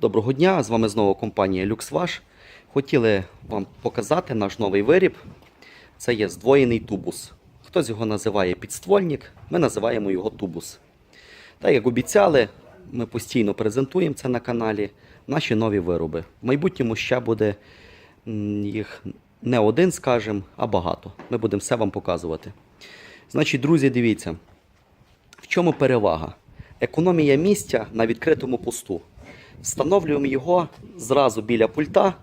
Доброго дня! З вами знову компанія LuxWash. Хотіли вам показати наш новий виріб. Це є здвоєний тубус. Хтось його називає підствольник, ми називаємо його тубус. Так як обіцяли, ми постійно презентуємо це на каналі. Наші нові вироби. В майбутньому ще буде їх не один, скажімо, а багато. Ми будемо все вам показувати. Значить, друзі, дивіться, в чому перевага? Економія місця на відкритому посту. Встановлюємо його зразу біля пульта.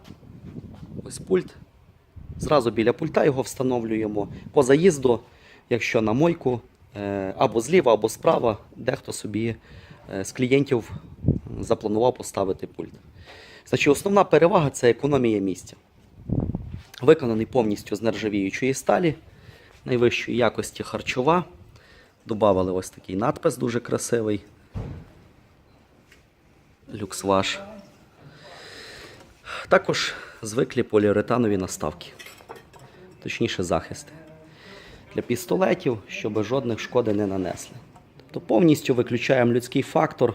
Ось пульт. Зразу біля пульта його встановлюємо. По заїзду, якщо на мойку, е, або зліва, або справа, дехто собі е, з клієнтів запланував поставити пульт. Значить, основна перевага це економія місця. Виконаний повністю з нержавіючої сталі, найвищої якості харчова. Добавили ось такий надпис дуже красивий. Люксваш. Також звиклі поліуретанові наставки, точніше захисти. Для пістолетів, щоб жодних шкоди не нанесли. Тобто повністю виключаємо людський фактор,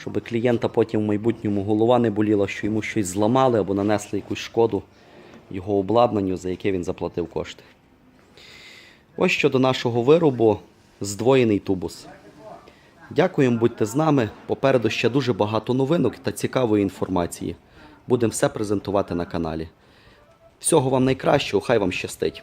щоб клієнта потім в майбутньому голова не боліла, що йому щось зламали або нанесли якусь шкоду його обладнанню, за яке він заплатив кошти. Ось щодо нашого виробу здвоєний тубус. Дякуємо, будьте з нами. Попереду ще дуже багато новинок та цікавої інформації. Будемо все презентувати на каналі. Всього вам найкращого, хай вам щастить!